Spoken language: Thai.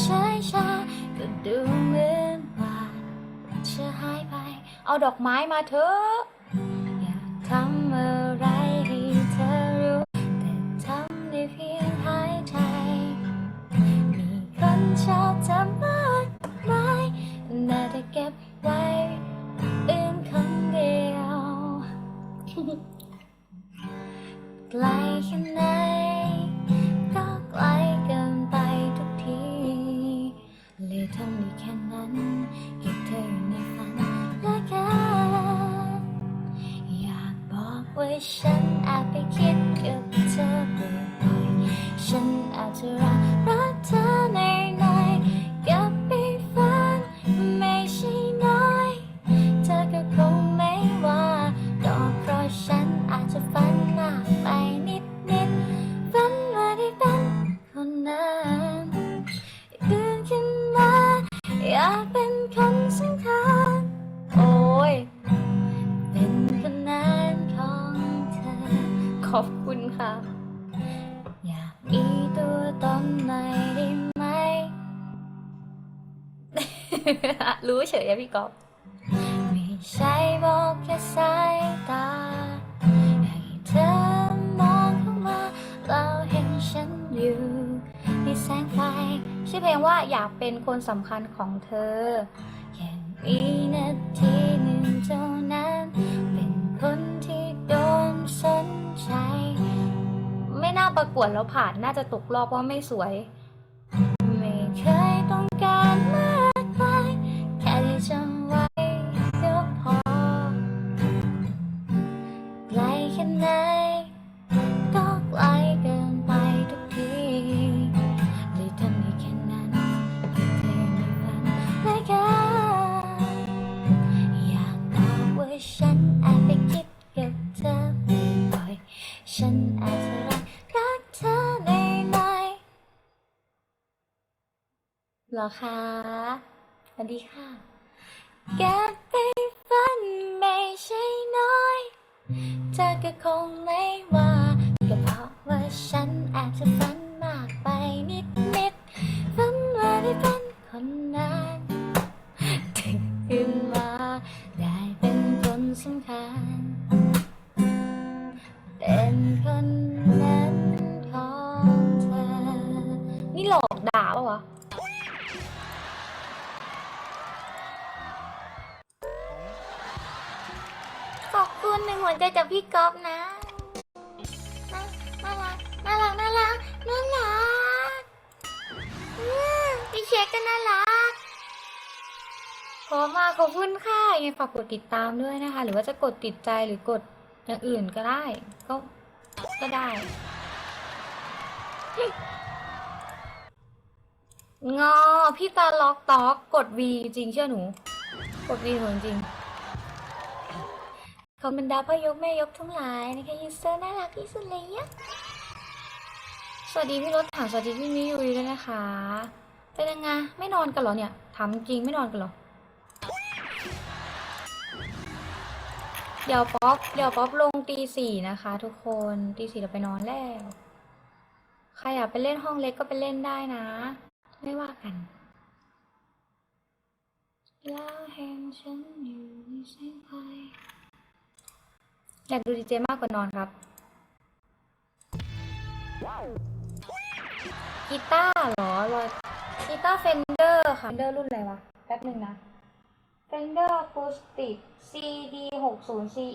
ช้าช้าก็ดูเหมือนว่าจะหายไป เอาดอกไม้มาเถอะอยากทำอะไรให้เธอรู้ แต่ทำได้เพียงหายใจ มีคนชอบเธอมากมายน่าจะเก็บไว้อื่นคนเดียวไกลแค่ไหน ฉันอาจไปคิด รู้เฉยอะพี่ก๊อฟไม่ใช่บอกแค่สายตาให้เธอมองเข้ามาเราเห็นฉันอยู่ในแสงไฟชื่อเพลงว่าอยากเป็นคนสำคัญของเธอแค่มีนาทีหนึ่งเท่านั้น เป็นคนที่โดนสนใจ ไม่น่าประกวดแล้วผ่านน่าจะตกรอบเพราะไม่สวย ค่ไหนก็ไกลเกินไปทุกทีเลยทำได้แค่นั้นเก็บเธอในฝันและกันอยากบอกว่าฉันอาจไปคิดกับเธอบ่อยๆฉันอาจจะรักรักเธอในในหรอคะสวัสดีค่ะแก เธอก็คงไม่ว่า ก็เพราะว่าฉันอาจจะฝันมากไปนิดนิดฝันว่าได้เป็นคนนั้นถึงขึ้นมาได้เป็นคนสำคัญ เป็นคนนั้นของเธอ นี่หลอกด่าปะวะ ขอบคุณหนึ่งหัวใจจากพี่ก๊อฟนะน่ารักน่ารักน่ารักน่ารักพี่เช็คก็น่ารักขอมาขอบคุณค่ะยังไงฝากกดติดตามด้วยนะคะ หรือว่าจะกดติดใจหรือกดอย่างอื่นก็ได้ ก็ก็ได้งอพี่ตาล็อกตอกกด V จริงเชื่อหนู กด V หนูจริง ขอบรรดาพ่อยกแม่ยกทั้งหลายนะคะยูเซอร์น่ารักที่สุดเลยอะสวัสดีพี่รถถังสวัสดีพี่มิยุยด้วยนะคะ เป็นยังไงไม่นอนกันเหรอเนี่ยถามจริงไม่นอนกันเหรอ เดี๋ยวป๊อปเดี๋ยวป๊อปลงตีสี่นะคะ ทุกคนตีสี่เราไปนอนแล้วใครอยากไปเล่นห้องเล็กก็ไปเล่นได้นะ ไม่ว่ากันแล้วแห่งฉันอยู่ในแสงไฟ อยากดูดีเจมากกว่านอนครับ กีตาร์เหรอรอยกีตาร์เฟนเดอร์ค่ะเฟนเดอร์รุ่นอะไรวะ แป๊บหนึ่งนะเฟนเดอร์อะคูสติก CD 6 0 CE